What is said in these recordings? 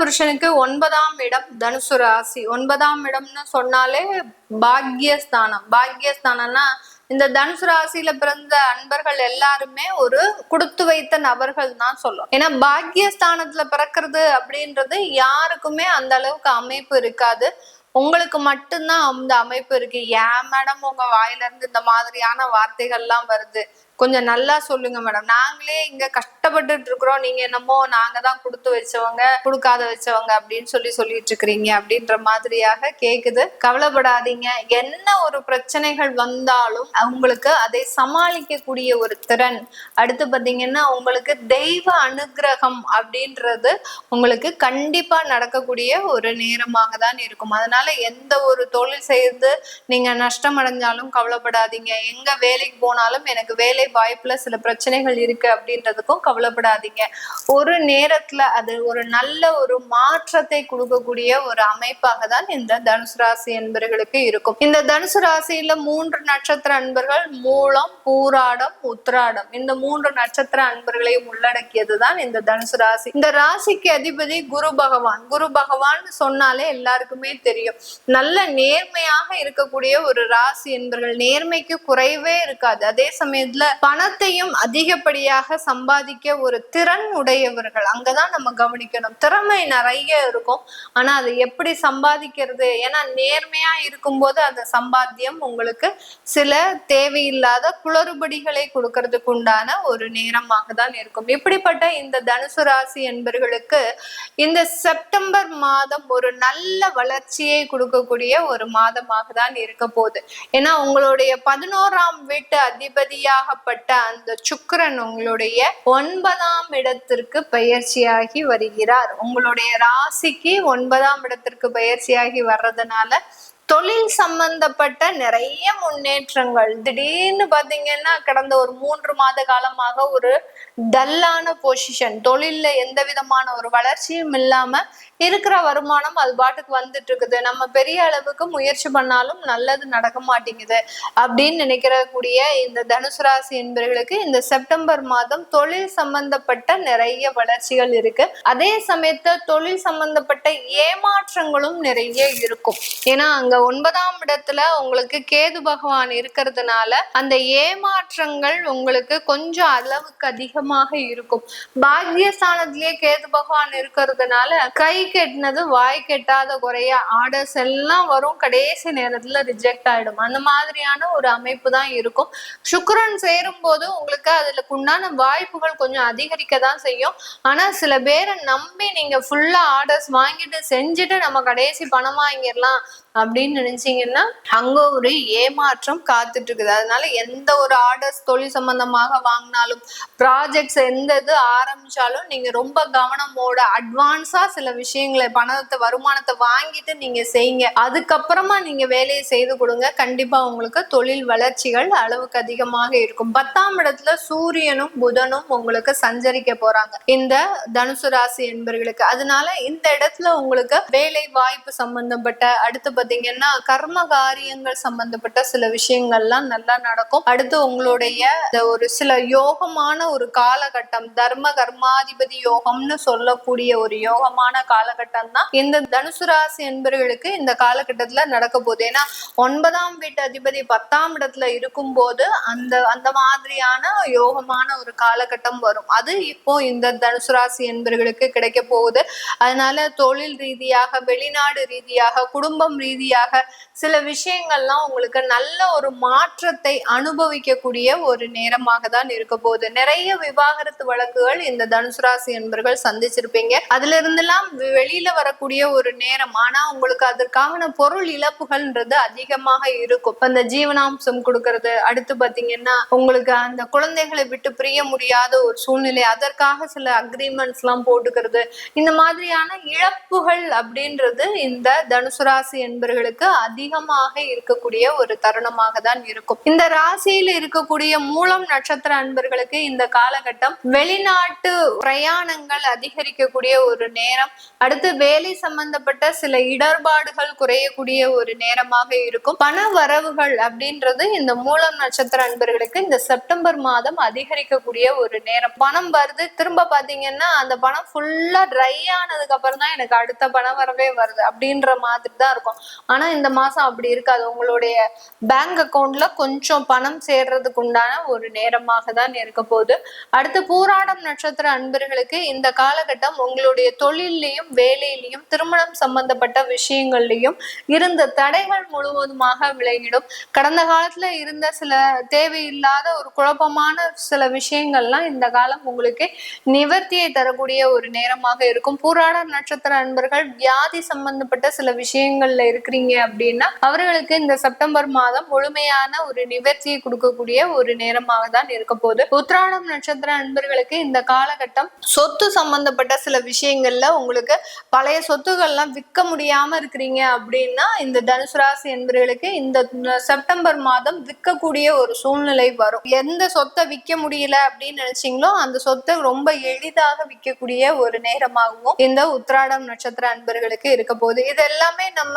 புருஷனுக்கு ஒன்பதாம் இடம் தனுசு ராசி. ஒன்பதாம் இடம்னு சொன்னாலே பாக்யஸ்தானம். பாக்யஸ்தானம்னா இந்த தனுசு ராசியில பிறந்த அன்பர்கள் எல்லாருமே ஒரு கொடுத்து வைத்த நபர்கள் தான் சொல்லும். ஏன்னா பாக்யஸ்தானத்துல பிறக்கிறது அப்படின்றது யாருக்குமே அந்த அளவுக்கு அமைப்பு இருக்காது. உங்களுக்கு மட்டும்தான் அந்த அமைப்பு இருக்கு. ஏன் மேடம் உங்க வாயில இருந்து இந்த மாதிரியான வார்த்தைகள்லாம் வருது? கொஞ்சம் நல்லா சொல்லுங்க மேடம் நாங்களே இங்க கஷ்டப்பட்டுட்டு இருக்கிறோம். நீங்க என்னமோ நாங்க தான் கொடுத்து வச்சவங்க கொடுக்காத வச்சவங்க அப்படின்னு சொல்லி சொல்லிட்டு இருக்கிறீங்க அப்படின்ற மாதிரியாக கேக்குது. கவலைப்படாதீங்க. என்ன ஒரு பிரச்சனைகள் வந்தாலும் உங்களுக்கு அதை சமாளிக்கக்கூடிய ஒரு திறன். அடுத்து பாத்தீங்கன்னா உங்களுக்கு தெய்வ அனுகிரகம் அப்படின்றது உங்களுக்கு கண்டிப்பா நடக்கக்கூடிய ஒரு நேரமாக தான் இருக்கும். அதனால எந்த ஒரு தொழில் செய்து நீங்க நஷ்டம் அடைஞ்சாலும் கவலைப்படாதீங்க. எங்க வேலைக்கு போனாலும் எனக்கு வேலை வாய்ப்புல சில பிரச்சனைகள் இருக்கு அப்படின்றதுக்கும் கவலைப்படாதீங்க. ஒரு நேரத்துல அது ஒரு நல்ல ஒரு மாற்றத்தை கொடுக்கக்கூடிய ஒரு அமைப்பாக தான் இந்த தனுசு ராசி என்பர்களுக்கு இருக்கும். இந்த தனுசு ராசியில மூன்று நட்சத்திர அன்பர்கள் மூலம் பூராடம் உத்திராடம். இந்த மூன்று நட்சத்திர அன்பர்களையும் உள்ளடக்கியது தான் இந்த தனுசு ராசி. இந்த ராசிக்கு அதிபதி குரு பகவான். குரு பகவான் சொன்னாலே எல்லாருக்குமே தெரியும். நல்ல நேர்மையாக இருக்கக்கூடிய ஒரு ராசி என்பர்கள் நேர்மைக்கு குறைவே இருக்காது. அதே சமயத்துல பணத்தையும் அதிகப்படியாக சம்பாதிக்க ஒரு திறன் உடையவர்கள். அங்கதான் நம்ம கவனிக்கணும். திறமை நிறைய இருக்கும். ஆனா அதை எப்படி சம்பாதிக்கிறது? ஏன்னா நேர்மையா இருக்கும்போது அந்த சம்பாத்தியம் உங்களுக்கு சில தேவையில்லாத குளறுபடிகளை கொடுக்கறதுக்கு உண்டான ஒரு நேரமாக தான் இருக்கும். இப்படிப்பட்ட இந்த தனுசு ராசி என்பர்களுக்கு இந்த செப்டம்பர் மாதம் ஒரு நல்ல வளர்ச்சியை கொடுக்கக்கூடிய ஒரு மாதமாக தான் இருக்க போகுது. ஏன்னா உங்களுடைய பதினோராம் வீட்டு அதிபதியாக அதிபதியாகப்பட்ட அந்த சுக்கரன் உங்களுடைய ஒன்பதாம் இடத்திற்கு பயிற்சியாகி வருகிறார். உங்களுடைய ராசிக்கு ஒன்பதாம் இடத்திற்கு பயிற்சியாகி வர்றதுனால தொழில் சம்பந்தப்பட்ட நிறைய முன்னேற்றங்கள். திடீர்னு பாத்தீங்கன்னா கடந்த ஒரு மூன்று மாத காலமாக ஒரு டல்லான பொசிஷன் தொழில்ல எந்த விதமான ஒரு வளர்ச்சியும் இல்லாம இருக்கிற வருமானம் அது பாட்டுக்கு வந்துட்டு இருக்குது நம்ம பெரிய அளவுக்கு முயற்சி பண்ணாலும் நல்லது நடக்க மாட்டேங்குது. அப்படின்னு நினைக்கிற கூடிய இந்த தனுசு ராசி என்பவர்களுக்கு இந்த செப்டம்பர் மாதம் தொழில் சம்பந்தப்பட்ட நிறைய வளர்ச்சிகள் இருக்கு. அதே சமயத்துல தொழில் சம்பந்தப்பட்ட ஏமாற்றங்களும் நிறைய இருக்கும். ஏன்னா அங்க ஒன்பதாம் இடத்துல உங்களுக்கு கேது பகவான் இருக்கிறதுனால அந்த ஏமாற்றங்கள் உங்களுக்கு கொஞ்சம் அளவுக்கு அதிகமாக இருக்கும். பாக்யஸ்தானத்திலேயே கேது பகவான் இருக்கிறதுனால கை கெட்டினது வாய் கெட்டாத குறைய ஆர்டர்ஸ் எல்லாம் வரும். கடைசி நேரத்துல ரிஜெக்ட் ஆயிடும். அந்த மாதிரியான ஒரு அமைப்பு தான் இருக்கும். சுக்கரன் சேரும் போது உங்களுக்கு அதுல உண்டான வாய்ப்புகள் கொஞ்சம் அதிகரிக்க தான் செய்யும். ஆனா சில பேரை நம்பி நீங்க ஃபுல்லா ஆர்டர்ஸ் வாங்கிட்டு செஞ்சுட்டு நம்ம கடைசி பணம் வாங்கிடலாம். அப்படின்னு நினைச்சீங்கன்னா அங்க ஒரு ஏமாற்றம் காத்துட்டு இருக்குது அதனால எந்த ஒரு ஆர்டர்ஸ் தொழில் சம்பந்தமாக வாங்கினாலும் ப்ராஜெக்ட்ஸ் எந்த இது ஆரம்பிச்சாலும் நீங்க ரொம்ப கவனமோட அட்வான்ஸா சில விஷயங்களை பணத்தை வருமானத்தை வாங்கிட்டு நீங்க செய்யுங்க. அதுக்கப்புறமா நீங்க வேலையை செய்து கொடுங்க. கண்டிப்பா உங்களுக்கு தொழில் வளர்ச்சிகள் அளவுக்கு அதிகமாக இருக்கும். பத்தாம் இடத்துல சூரியனும் புதனும் உங்களுக்கு சஞ்சரிக்க போறாங்க. இந்த தனுசு ராசி என்பர்களுக்கு. அதனால இந்த இடத்துல உங்களுக்கு வேலை வாய்ப்பு சம்பந்தப்பட்ட அடுத்த பாத்தீங்கன்னா கர்ம காரியங்கள் சம்பந்தப்பட்ட சில விஷயங்கள்லாம் நல்லா நடக்கும். அடுத்து உங்களுடைய ஒரு சில யோகமான ஒரு காலகட்டம் தர்ம கர்மாதிபதி யோகம்னு சொல்லக்கூடிய ஒரு யோகமான காலகட்டம் தான் இந்த தனுசு ராசி என்பவர்களுக்கு இந்த காலகட்டத்துல நடக்க போகுது. ஏன்னா ஒன்பதாம் வீட்டு அதிபதி பத்தாம் இடத்துல இருக்கும் போது அந்த அந்த மாதிரியான யோகமான ஒரு காலகட்டம் வரும். அது இப்போ இந்த தனுசு ராசி என்பவர்களுக்கு கிடைக்க போகுது. அதனால தொழில் ரீதியாக வெளிநாடு ரீதியாக குடும்பம் ரீதியாக சில விஷயங்கள்லாம் உங்களுக்கு நல்ல ஒரு மாற்றத்தை அனுபவிக்கக்கூடிய ஒரு நேரமாக தான் இருக்க போகுது. நிறைய விவாகரத்து வழக்குகள் இந்த தனுசு ராசி என்பர்கள் சந்திச்சிருப்பீங்க. அதுல இருந்தெல்லாம் வெளியில வரக்கூடிய ஒரு நேரம். ஆனா உங்களுக்கு அதற்கான பொருள் இழப்புகள்ன்றது அதிகமாக இருக்கும். அந்த ஜீவனாம்சம் கொடுக்கறது அடுத்து பாத்தீங்கன்னா உங்களுக்கு அந்த குழந்தைகளை விட்டு பிரிய முடியாத ஒரு சூழ்நிலை அதற்காக சில அக்ரிமெண்ட்ஸ் எல்லாம் போட்டுக்கிறது. இந்த மாதிரியான இழப்புகள் அப்படின்றது இந்த தனுசு ராசி என்பர்களுக்கு அன்பர்களுக்கு அதிகமாக இருக்கக்கூடிய ஒரு தருணமாக தான் இருக்கும். இந்த ராசியில் இருக்கக்கூடிய மூலம் நட்சத்திர அன்பர்களுக்கு இந்த காலகட்டம் வெளிநாட்டு பிரயாணங்கள் அதிகரிக்கக்கூடிய ஒரு நேரம். அடுத்து வேலை சம்பந்தப்பட்ட சில இடர்பாடுகள் குறையக்கூடிய ஒரு நேரமாக இருக்கும். பண வரவுகள் அப்படின்றது இந்த மூலம் நட்சத்திர அன்பர்களுக்கு இந்த செப்டம்பர் மாதம் அதிகரிக்கக்கூடிய ஒரு நேரம். பணம் வருது திரும்ப பாத்தீங்கன்னா அந்த பணம் ஃபுல்லா ட்ரை ஆனதுக்கு அப்புறம் தான் எனக்கு அடுத்த பணம் வரவே வருது அப்படின்ற மாதிரி தான் இருக்கும். ஆனா இந்த மாசம் அப்படி இருக்காது. உங்களுடைய பேங்க் அக்கௌண்ட்ல கொஞ்சம் பணம் சேர்றதுக்கு உண்டான ஒரு நேரமாக தான் இருக்க போகுது. அடுத்து பூராடம் நட்சத்திர அன்பர்களுக்கு இந்த காலகட்டம் உங்களுடைய தொழிலையும் வேலையிலையும் திருமணம் சம்பந்தப்பட்ட விஷயங்கள்லையும் இருந்த தடைகள் முழுவதுமாக விலகிடும். கடந்த காலத்துல இருந்த சில தேவையில்லாத ஒரு குழப்பமான சில விஷயங்கள்லாம் இந்த காலம் உங்களுக்கு நிவர்த்தியை தரக்கூடிய ஒரு நேரமாக இருக்கும். பூராட நட்சத்திர அன்பர்கள் வியாதி சம்பந்தப்பட்ட சில விஷயங்கள்ல இருக்கிறீங்க அப்படின்னா அவர்களுக்கு இந்த செப்டம்பர் மாதம் முழுமையான ஒரு நிவர்த்தியை கொடுக்கக்கூடிய ஒரு நேரமாக தான் இருக்க போகுது. உத்ராடம் நட்சத்திர அன்பர்களுக்கு இந்த காலகட்டம் சொத்து சம்பந்தப்பட்ட சில விஷயங்கள்ல உங்களுக்கு பழைய சொத்துக்கள்லாம் விற்க முடியாம இருக்கிறீங்க அப்படின்னா இந்த தனுசு ராசி என்பர்களுக்கு இந்த செப்டம்பர் மாதம் விற்கக்கூடிய ஒரு சூழ்நிலை வரும். எந்த சொத்தை விற்க முடியல அப்படின்னு நினைச்சீங்களோ அந்த சொத்தை ரொம்ப எளிதாக விற்கக்கூடிய ஒரு நேரமாகவும் இந்த உத்ராடம் நட்சத்திர அன்பர்களுக்கு இருக்க போகுது. இது எல்லாமே நம்ம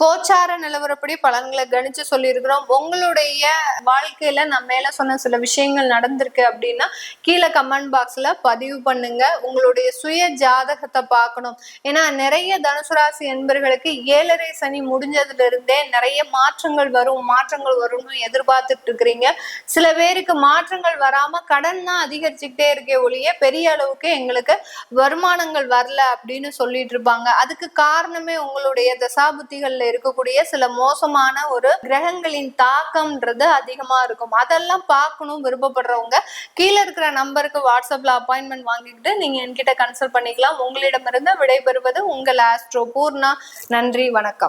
கோச்சார நிலவரப்படி பலன்களை கணிச்சு சொல்லியிருக்கிறோம். உங்களுடைய வாழ்க்கையில நம்ம மேல சொன்ன சில விஷயங்கள் நடந்திருக்கு அப்படின்னா கீழே கமெண்ட் பாக்ஸ்ல பதிவு பண்ணுங்க. உங்களுடைய சுய ஜாதகத்தை பார்க்கணும். ஏன்னா நிறைய தனுசு ராசி என்பர்களுக்கு ஏழரை சனி முடிஞ்சதுல இருந்தே நிறைய மாற்றங்கள் வரும் மாற்றங்கள் வரும்னு எதிர்பார்த்துட்டு இருக்கிறீங்க. சில பேருக்கு மாற்றங்கள் வராம கடன் தான் அதிகரிச்சுக்கிட்டே இருக்கே ஒழிய பெரிய அளவுக்கு எங்களுக்கு வருமானங்கள் வரல அப்படின்னு சொல்லிட்டு இருப்பாங்க. அதுக்கு காரணமே உங்களுடைய தசாபுத்திகள்ல இருக்கக்கூடிய சில மோசமான ஒரு கிரகங்களின் தாக்கம்ன்றது அதிகமா இருக்கும். அதெல்லாம் பார்க்கணும் விருப்பப்படுறவங்க. கீழே இருக்கிற நம்பருக்கு வாட்ஸ்அப்ல அப்பாயின்மெண்ட் வாங்கிக்கிட்டு நீங்க என்கிட்ட கன்சல்ட் பண்ணிக்கலாம். உங்களிடமிருந்து விடைபெறுவது உங்கள் ஆஸ்ட்ரோ பூர்ணா. நன்றி வணக்கம்.